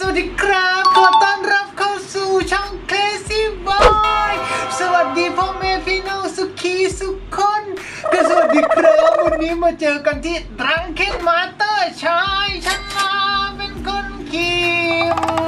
สวัสดีครับ ขอต้อนรับเข้าสู่ช่อง Crazy Boy สวัสดีพ่อแม่พี่น้องสุขีสุขคนก็สวัสดีครับ วันนี้มาเจอกันที่รังเคนมาเตอร์ชายชนะเป็นคนขี้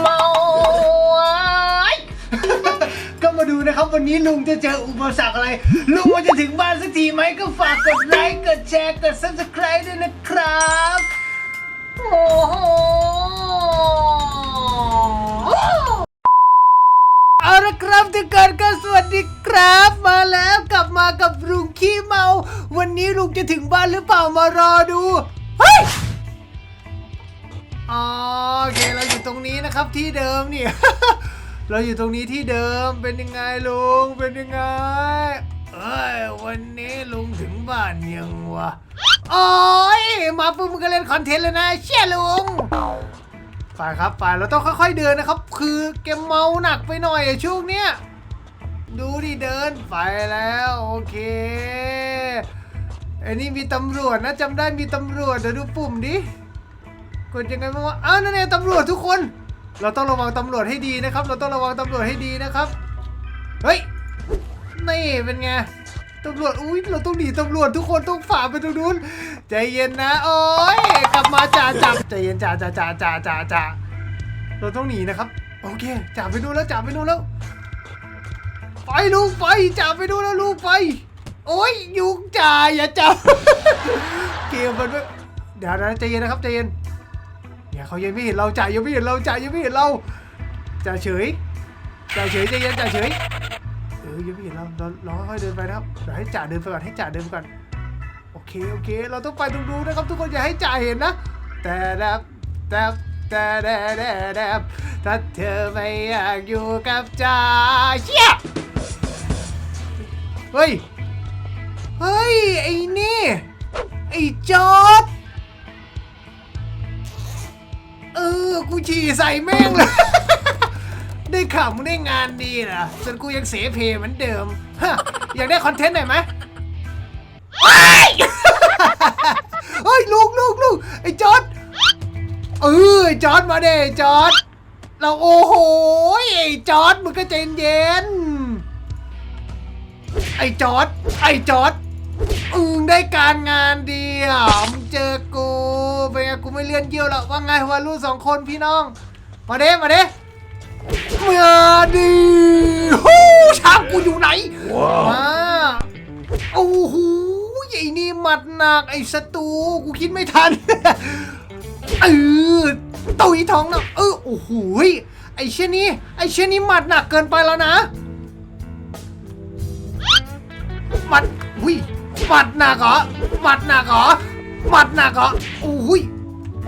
เมาก็มาดูนะครับ วันนี้ลุงจะเจออุปสรรคอะไร ลุงจะถึงบ้านสักทีไหมก็ฝากกดไลค์ กดแชร์ กด subscribe ด้วยนะครับ โอ้โห เอาละครับทุกคนก็สวัสดีครับ มาแล้วกลับมากับลุงขี้เมา วันนี้ลุงจะถึงบ้านหรือเปล่ามารอดูเฮ้ยอ๋อโอเคเราอยู่ตรงนี้นะครับที่เดิมนี่ เราอยู่ตรงนี้ที่เดิมเป็นยังไงลุงเป็นยังไงเอ้ยวันนี้ลุงถึงบ้านยังวะโอ้ยมาปุ๊บมึงก็เล่นคอนเทนต์เลยนะเชี่ยลุง ไปครับไปเราต้องค่อย ๆเดินนะครับ คือแกเมาหนักไปหน่อยอะช่วงเนี้ยดูดิเดินไปแล้วโอเคไอ้นี่มีตำรวจนะจำได้มีตำรวจเดี๋ยวดูปุ่มดิกดยังไงบ้างวะอ้าวนั่นเองตำรวจทุกคน เราต้องระวังตำรวจให้ดีนะครับ เราต้องระวังตำรวจให้ดีนะครับ เฮ้ยนี่เป็นไง ตำรวจ อุ้ยเราต้องหนีตำรวจทุกคนต้องฝ่าไปตรงนู้น ใจเย็นนะ โอ้ยกลับมาจ่าจับใจเย็นจ่าจ่าจ่าจ่าจ่าจ่าเราต้องหนีนะครับ โอเคจ่าไปดูนแล้วจ่าไปดูนแล้ว ไปลูกไปจ่าไปดูนแล้วลูกไป โอ้ยยุงจ่าอย่าจับ เกมมันเดี๋ยวนะใจเย็นนะครับใจเย็นเนี่ยเขายังไม่เห็นเราจ่ายยังไม่เห็นเราจ่ายยังไม่เห็นเราจ่าเฉยจ่าเฉยใจเย็นจ่าเฉย ออยังไม่เห็นเราเราเราค่อยๆเดินไปนะครับเดี๋ยวให้จ่าเดินไปก่อนให้จ่าเดินไปก่อนโอเคโอเค เราต้องไปตรงนู้นนะครับ ทุกคนอย่าให้จ่าเห็นนะ แต่แดบแต่แต่แดบแดบแดบถ้าเธอไม่อยากอยู่กับจ่าเชี่ยเฮ้ยเฮ้ยไอ้นี่ไอ้จอดเออกูฉี่ใส่แม่งเลย ได้ข่าวมึงได้งานดีนะส่วนกูยังเสเพเหมือนเดิมฮะอยากได้คอนเทนต์หน่อยไหมเฮ้ยเฮ้ยลูกลูกลูกไอ้จอร์ดเออไอ้จอร์ดมาเด้จอร์ดเราโอ้โหไอ้จอร์ดมึงก็ใจเย็นไอ้จอร์ดไอ้จอร์ดอึงได้การงานดีอะมึงเจอกูเป็นไงกูไม่เลื่อนเยี่ยวหรอกว่าไงวะลูกสองคนพี่น้อง มาเด้มาเด้ มาดีฮู้ช้างกูอยู่ไหน มาโอ้โหไอ้นี่หมัดหนักไอ้ศัตรูกูคิดไม่ทัน เออตุยท้องนะเออโอ้โหไอ้เช่นนี้ ไอ้เช่นนี้หมัดหนักเกินไปแล้วนะหมัดอุ้ยหมัดหนักเหรอหมัดหนักเหรอหมัดหนักเหรออุ้ย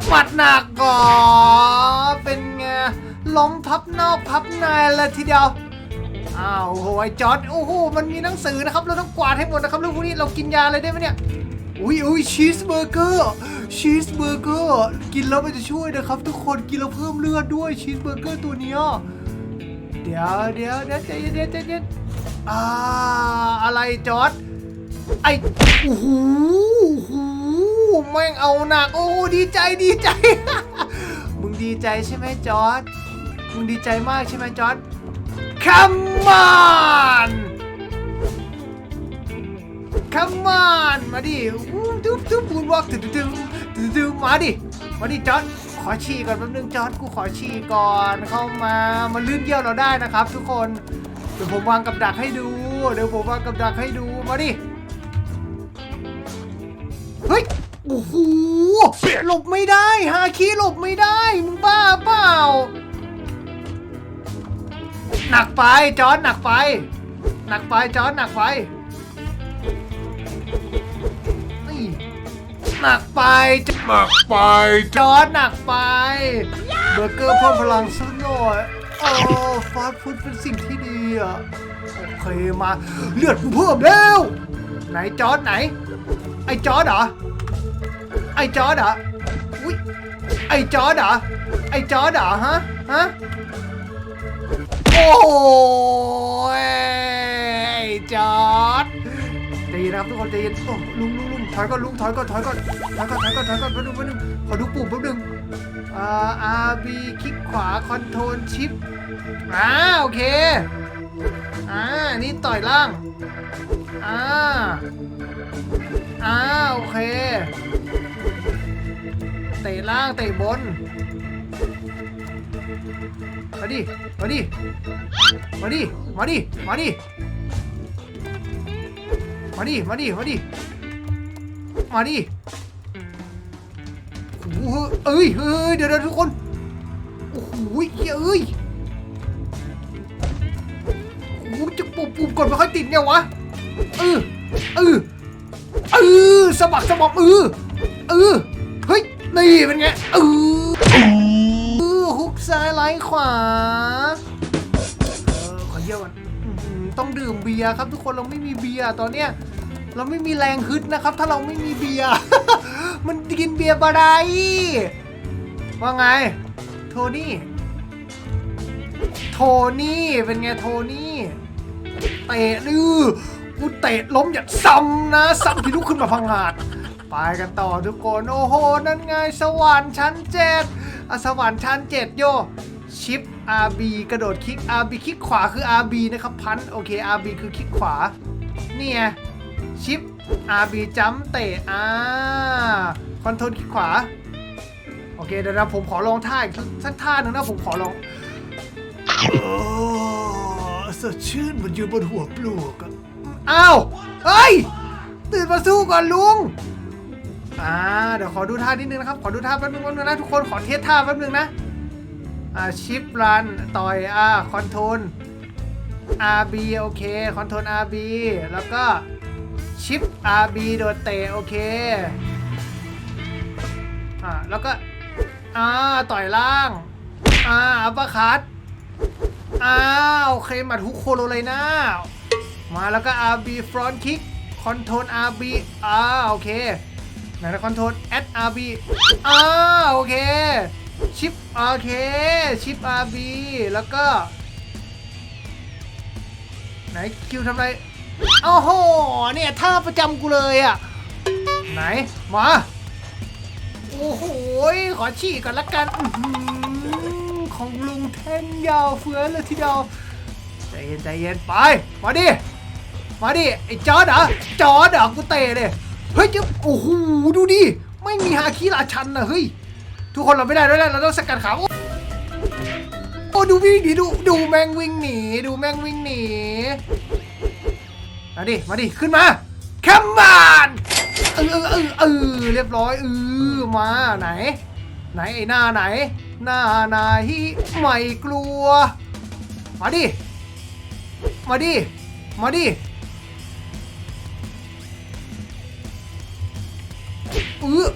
หมัดหนักเหรอเป็นไง ล้มพับนอกพับในเลยทีเดียว อ้าวโอ้โหไอ้จอร์ดโอ้โหมันมีหนังสือนะครับ เราต้องกวาดให้หมดนะครับเรื่องพวกนี้เรากินยาอะไรได้ไหมเนี่ยอุ้ยอุ้ยชีสเบอร์เกอร์ชีสเบอร์เกอร์กินแล้วมันจะช่วยนะครับ ทุกคนกินแล้วเพิ่มเลือดด้วยชีสเบอร์เกอร์ตัวนี้เดี๋ยวเดี๋ยวเดี๋ยวใจเย็นใจเย็นใจเย็นอ่าอะไรจอร์ดไอโอ้โหโอ้โหแม่งเอาหนักโอ้โหดีใจดีใจ มึงดีใจใช่ไหมจอร์ด มึงดีใจมากใช่ไหมจอร์ด Come on Come on มาดิอู้ทุบทุบบูนวอล์กตึ๊ดตึ๊ดตึ๊ดมาดิ มาดิจอร์ดขอฉี่ก่อนแป๊บนึงจอร์ดกูขอฉี่ก่อนเข้ามา มันลื่นเยี่ยวเราได้นะครับ ทุกคน เดี๋ยวผมวางกับดักให้ดู เดี๋ยวผมวางกับดักให้ดู มาดิ เฮ้ย โอ้โห หลบไม่ได้ ฮาคีหลบไม่ได้ มึงบ้าเปล่า หนักไปจอร์ดหนักไป หนักไปจอร์ดหนักไปนี่หนักไปจหนักไปจอร์ดหนักไปเบอร์เกอร์เพิ่มพลังสักหน่อยโอ้ฟาสต์ฟู้ดเป็นสิ่งที่ดีอะโอเคมาเลือดกูเพิ่มแล้วไหนจอร์ดไหน ไอ้จอร์ดเหรอไอ้จอร์ดเหรออุ้ยไอ้จอร์ดเหรอไอ้จอร์ดเหรอฮะฮะ โอ้ยไอ้จอดใจเย็นนะครับทุกคนใจเย็นโอ้ลุงลุงลุงถอยก่อนลุงถอยก่อนถอยก่อนถอยก่อนถอยก่อนถอยก่อนแป๊บนึงแป๊บนึงขอดูปุ่มแป๊บนึงอ่อ RB คลิกขวาคอนโทรลชิปอ่าโอเคอ่านี่ต่อยล่างอ่าอ่าโอเค เตะล่างเตะบน มาดิ มาดิ มาดิ มาดิ มาดิ มาดิ มาดิ มาดิ มาดิโอ้โหเอ้ยเฮ้ย เดี๋ยวเดี๋ยวทุกคน โอ้โหเฮ้ยเอ้ยโอ้โหจะปุ่มปุ่มกดไม่ค่อยติดเนี่ยวะ เออ เออ เออสะบักสะบักเออ เออ เฮ้ย นี่เป็นไง เออเอ ซ้ายไหลขวาเออขอเยี่ยวก่อนอื้อหือต้องดื่มเบียร์ครับทุกคนเราไม่มีเบียร์ตอนเนี้ยเราไม่มีแรงฮึดนะครับ ถ้าเราไม่มีเบียร์ มันกินเบียร์บาไดว่าไง โทนี่ โทนี่ เป็นไงโทนี่ เตะดื้อกูเตะล้มอย่าซ้ำนะซ้ำที่ลุกขึ้นมาพังงาด ไปกันต่อทุกคน โอ้โห นั่นไงสวรรค์ชั้นเจ็ด อะสวรรค์ชั้นเจ็ดโยชิป RB กระโดดคลิก RB คลิกขวาคือ RB นะครับ พันโอเค RB คือคลิกขวานี่ไงชิป RB จัมเตะอ่าคอนโทรลคลิกขวา โอเคเดี๋ยวนะผมขอลองท่าอีกสักท่าหนึ่งนะผมขอลองโอ้สดชื่นเหมันอยู่บนหัวปลวกอะอ้าวเฮ้ย ตื่นมาสู้ก่อนลุง อ่าเดี๋ยวขอดูท่านิดนึงนะครับ ขอดูท่าแป๊บนึงแป๊บนึงนะทุกคนขอเทสท่าแป๊บนึงนะอ่าชิปรันต่อยอ่าคอนโทรล RB โอเคคอนโทรล RB แล้วก็ชิป RB โดดเตะโอเคอ่าแล้วก็อ่าต่อยล่างอ่าอัปเปอร์คัตอ้าวโอเคมัดฮุกโคโรเลยนะมาแล้วก็ RB front kick control RB อ่าโอเค ไหนนะ control at RB อ่าโอเค ชิปโอเค ชิป RB แล้วก็ ไหนคิวทำไรโอ้โหเนี่ยท่าประจำกูเลยอะ ไหน มา โอ้โห ขอฉี่ก่อนละกันอของลุงแท่งยาวเฟือเลยทีเดียวใจเย็นใจเย็นไป มาดิ มาดิ ไอ้จอดเหรอจอดเหรอกูเตะเลย เฮ้ยจะโอ้โหดูดิไม่มีฮาคิราชันนะเฮ้ยทุกคนเราไม่ได้ด้วยแล้วเราต้องสกัดขาโอ้ดูวิ่งดิดูดูแมงวิ่งหนีดูแมงวิ่งหนีมาดิมาดิขึ้นมา Come on เออเออเออเออเรียบร้อยเออมาไหน ไหนไอ้หน้าไหน หน้าไหนไม่กลัว มาดิมาดิมาดิ เออ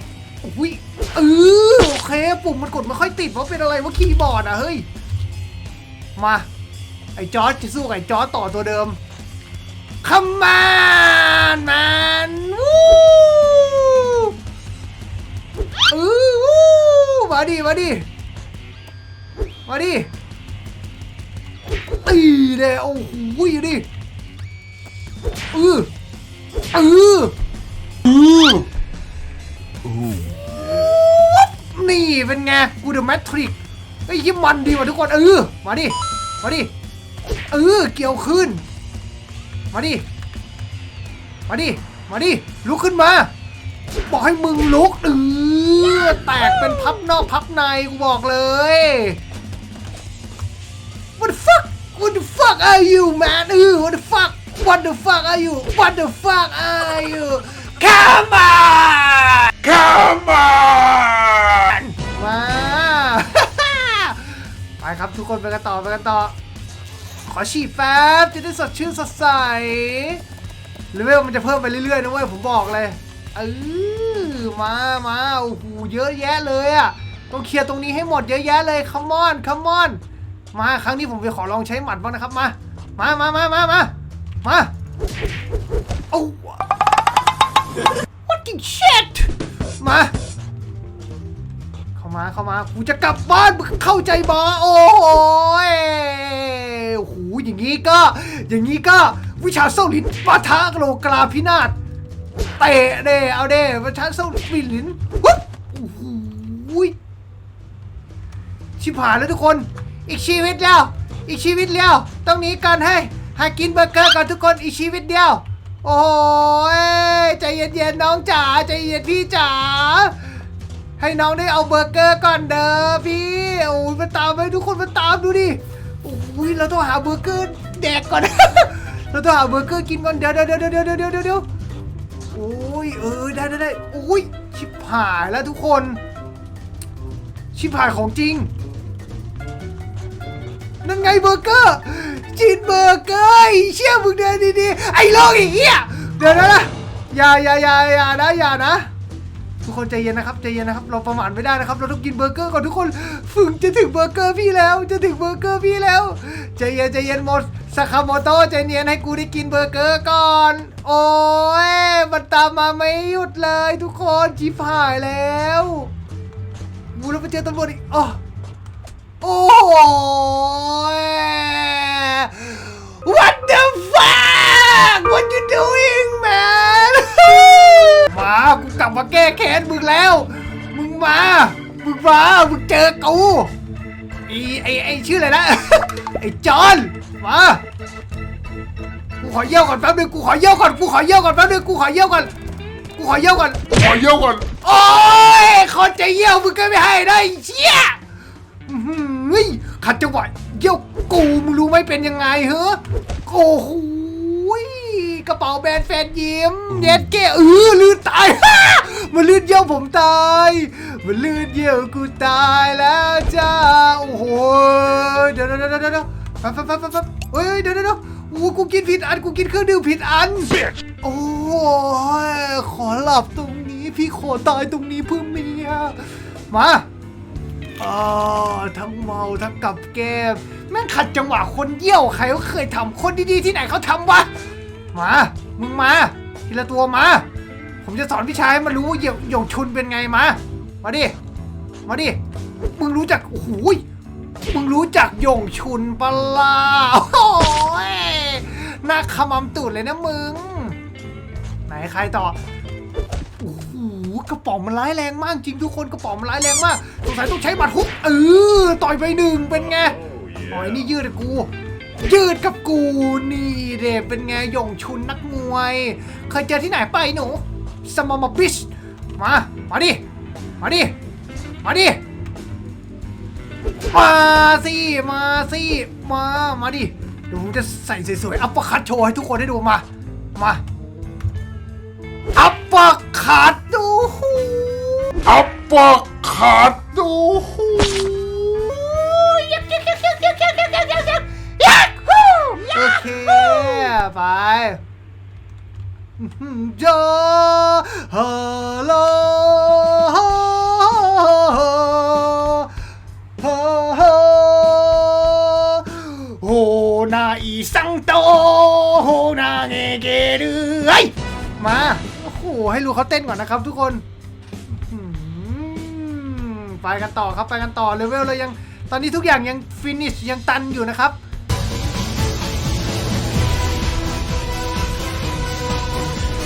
อุ้ยเออโอเคปุ่มมันกดไม่ค่อยติดเพราะเป็นอะไรว่าคีย์บอร์ดอะเฮ้ย มา ไอ้จอร์จจะสู้กับไอ้จอร์จต่อตัวเดิม Come on man วู้เออวู้มาดิมาดิมาดิตีเลยโอ้โหดิเออเออเออ นี่เป็นไง กูเดอะแมทริกไอ้ยยิ้มมันดีว่ะทุกคน เออ มาดิ มาดิ เออ เกี่ยวขึ้น มาดิ มาดิ มาดิ ลุกขึ้นมา บอกให้มึงลุกเออแตกเป็นพับนอกพับใน กูบอกเลย What the fuck What the fuck are you man เออ What the fuck What the fuck are you What the fuck are you Come on Come on มา ไปครับทุกคนไปกันต่อไปกันต่อ ขอฉีดแป๊บจะได้สดชื่นสดใสเลเวลมันจะเพิ่มไปเรื่อยๆนะเว้ยผมบอกเลยเออมามาโอ้โหเยอะแยะเลยอะต้องเคลียร์ตรงนี้ให้หมดเยอะแยะเลยคัมอนคัมอนมาครั้งนี้ผมจะขอลองใช้หมัดบ้างนะครับมา มามามามามามาโอ้ what the shit มา เข้ามาเข้ามากูจะกลับบ้านมึงเข้าใจบอโอ้ยโอ้โหอย่างนี้ก็ อย่างนี้ก็วิชาโซลินปะทะโลกลาพินาศเตะเด้เอาเด้วิชาโซลินหุบโอ้โหชิบหายแล้วทุกคน อีกชีวิตเดียวอีกชีวิตเดียวต้องหนีกันให้หากินเบอร์เกอร์ก่อนทุกคนอีกชีวิตเดียว โอ้ยใจเย็นๆน้องจ๋าใจเย็นพี่จ๋าให้น้องได้เอาเบอร์เกอร์ก่อนเด้อพี่โอ้ยมาตามไปทุกคนมาตามดูดิโอ้ยเราต้องหาเบอร์เกอร์แดกก่อน เราต้องหาเบอร์เกอร์กินก่อนเดี๋ยวเดี๋ยวเดี๋ยวเดี๋ยวเดี๋ยวเดี๋ยวโอ้ยเออได้ได้ได้โอ้ยชิบหายแล้วทุกคน ชิบหายของจริง นั่นไงเบอร์เกอร์จีนเบอร์เกอร์ไอ้เชี่ยมึงเดินดีๆไอ้โลกไอ้เหี้ยเดี๋ยวนะนะอย่าอย่าอย่าอย่านะอย่านะ ทุกคนใจเย็นนะครับใจเย็นนะครับ เราประมาทไม่ได้นะครับ เราต้องกินเบอร์เกอร์ก่อนทุกคนฝึงจะถึงเบอร์เกอร์พี่แล้ว จะถึงเบอร์เกอร์พี่แล้วใจเย็นใจเย็นหมดสคาโมโตใจเย็นให้กูได้กินเบอร์เกอร์ก่อน โอ้ยมันตามมาไม่หยุดเลย ทุกคนชิบหายแล้วกูแล้วไปเจอตำรวจอีกอ๋อ โอ้ย What the fuck What you doing man มา กูกลับมาแก้แค้นมึงแล้ว มึงมา มึงมา มึงเจอกูไอไอไอชื่ออะไรนะ ไอจอน มา กูขอเยี่ยวก่อนแป๊บนึง กูขอเยี่ยวก่อน กูขอเยี่ยวก่อนแป๊บนึง กูขอเยี่ยวก่อน กูขอเยี่ยวก่อน ขอเยี่ยวก่อน โอ้ยคนจะเยี่ยวมึงก็ไม่ให้ได้ไอ้เชี่ยอื้อหือ ขัดจังหวะเยี่ยวกูมึงรู้ไหมเป็นยังไงเหรอโอ้โหยกระเป๋าแบรนด์แฟนยิ้มเน็ตเกเออลื่นตาย มันลื่นเยี่ยวผมตาย มันลื่นเยี่ยวกูตายแล้วจ้าโอ้โหเดี๋ยวเดี๋ยวเดี๋ยวเดี๋ยวแป๊บแป๊บแป๊บแป๊บเฮ้ยเดี๋ยวเดี๋ยวเดี๋ยวโอ้โหกูกินผิดอันกูกินเครื่องดื่มผิดอัน โอ้ยขอหลับตรงนี้พี่ขอตายตรงนี้เพื่อเมียมา อ๋อทั้งเมาทั้งกับแก้มแม่งขัดจังหวะคนเยี่ยวใครก็เคยทำคนดีๆที่ไหนเขาทำวะมา มึงมาทีละตัวมา ผมจะสอนพี่ชายให้มันรู้ว่าเหยยงชุนเป็นไงมา มาดิ มาดิ มึงรู้จักโอ้โหมึงรู้จักหยงชุนปะล่ะโอ้ยน้าขมำตูดเลยนะมึง ไหนใครต่อ โอ้โหกระป๋องมันร้ายแรงมากจริงทุกคนกระป๋องมันร้ายแรงมากสงสัยต้องใช้หมัดฮุกเออต่อยไปหนึ่งเป็นไงอ๋อไอ้นี่ยืดกับกู ยืดกับกูนี่เด็เป็นไงหยงชุนนักมวย เคยเจอที่ไหนไปะไอ้หนูสมอมาบิชมามาดิมาดิมาดิมาสิมาสิมามาดิเดี๋ยวผมจะใส่สวยๆอัปเปอร์คัตโชว์ให้ทุกคนได้ดูมามาอัปเปอร์ คัตดูหูอัปเปอร์คัดดูหูยักยักยักยักยักยักยักยักยักยักยักฮูโอเคไปอื้อหือเจอฮัลโหลโหนาอีสังโตโหนาเงเกลือไอยมาโอ้โห ให้รู้เขาเต้นก่อนนะครับทุกคนไปกันต่อครับไปกันต่อเลเวลเรายัง ตอนนี้ทุกอย่างยังฟินิชยังตันอยู่นะครับ